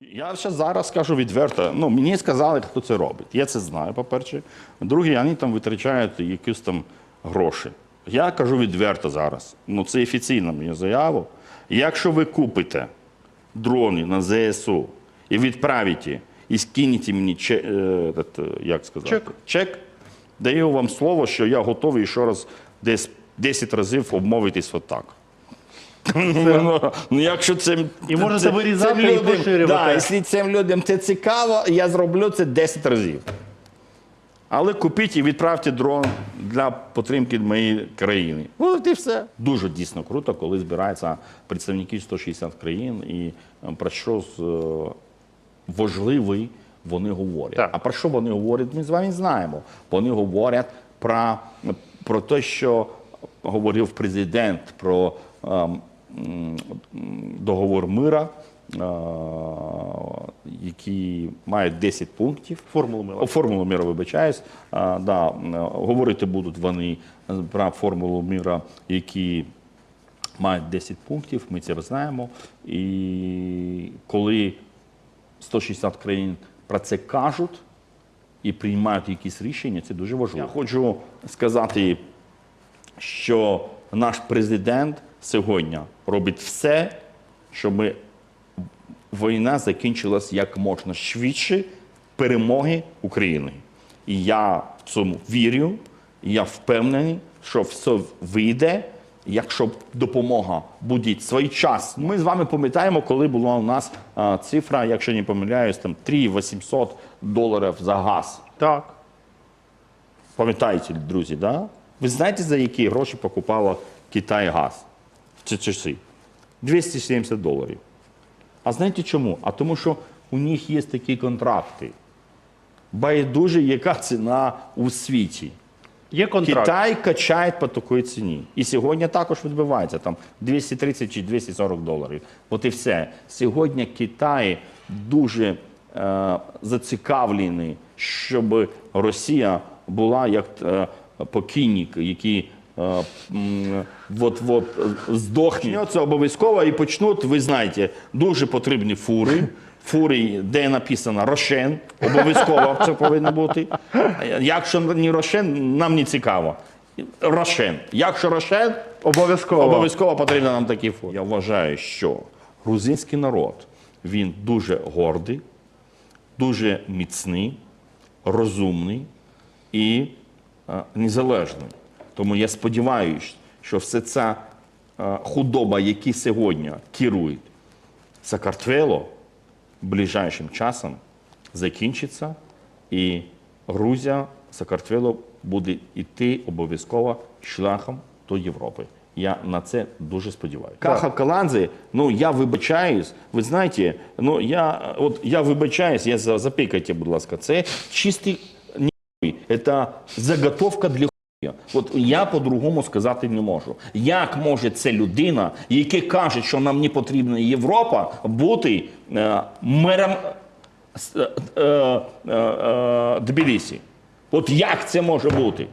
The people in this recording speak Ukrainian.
Я ще зараз скажу відверто. Ну, мені сказали, хто це робить. Я це знаю, по-перше. Друге, вони там витрачають якісь там гроші. Я кажу відверто зараз. Ну, це офіційна моя заява. Якщо ви купите дрони на ЗСУ і відправите, і скинете мені чек, е, е, як сказати, Чек. чек, даю вам слово, що я готовий ще раз десь 10 разів обмовитись отак. Ну, ну, якщо це І можете вирізати і поширювати. Да, якщо цим людям це цікаво, я зроблю це 10 разів. Але купіть і відправте дрон для підтримки моєї країни. От і все. Дуже дійсно круто, коли збираються представники 160 країн і е, про що з, е, важливий вони говорять. Так. А про що вони говорять, ми з вами знаємо. Вони говорять про, про те, що говорив президент про ем, договор мира, е, який має 10 пунктів. Формулу мила. О, Формулу міра, вибачаюсь. Да, говорити будуть вони про формулу міра, які мають 10 пунктів, ми це знаємо. І коли 160 країн про це кажуть і приймають якісь рішення, це дуже важливо. Я хочу сказати, що наш президент сьогодні робить все, щоб війна закінчилась як можна швидше перемоги України. І я в цьому вірю, і я впевнений, що все вийде, якщо допомога буде своєчасно. Ми з вами пам'ятаємо, коли була у нас а, цифра, якщо не помиляюсь, там 3 800 доларів за газ. Так. Пам'ятаєте, друзі, да? Ви знаєте, за які гроші покупала Китай газ ці часи? 270 доларів. А знаєте чому? А тому, що у них є такі контракти. Байдуже, яка ціна у світі. Є контракт. Китай качає по такій ціні. І сьогодні також відбувається там 230 чи 240 доларів. От і все. Сьогодні Китай дуже е, зацікавлений, щоб Росія була як е, покійник, який е, м, от-от здохне. Це обов'язково і почнуть, ви знаєте, дуже потрібні фури. Фури, де написано Рошен, обов'язково це повинно бути. Якщо не Рошен, нам не цікаво. Рошен. Якщо Рошен, Обов'язково. обов'язково потрібно нам такі фури. Я вважаю, що грузинський народ він дуже гордий, дуже міцний, розумний і е, незалежний. Тому я сподіваюся, що все ця е, худоба, які сьогодні керують Сакартвело, ближайшим часом закінчиться, і Грузія, Сакартвело буде йти обов'язково шляхом до Європи. Я на це дуже сподіваюся. Каха Каладзе, ну я вибачаюсь. Ви знаєте, ну я от я вибачаюсь, я за- запікайте, будь ласка, це чистий ні, це заготовка для. От я по-другому сказати не можу. Як може ця людина, яка каже, що нам не потрібна Європа, бути е, мером е, е, е, е, Тбілісі? От як це може бути?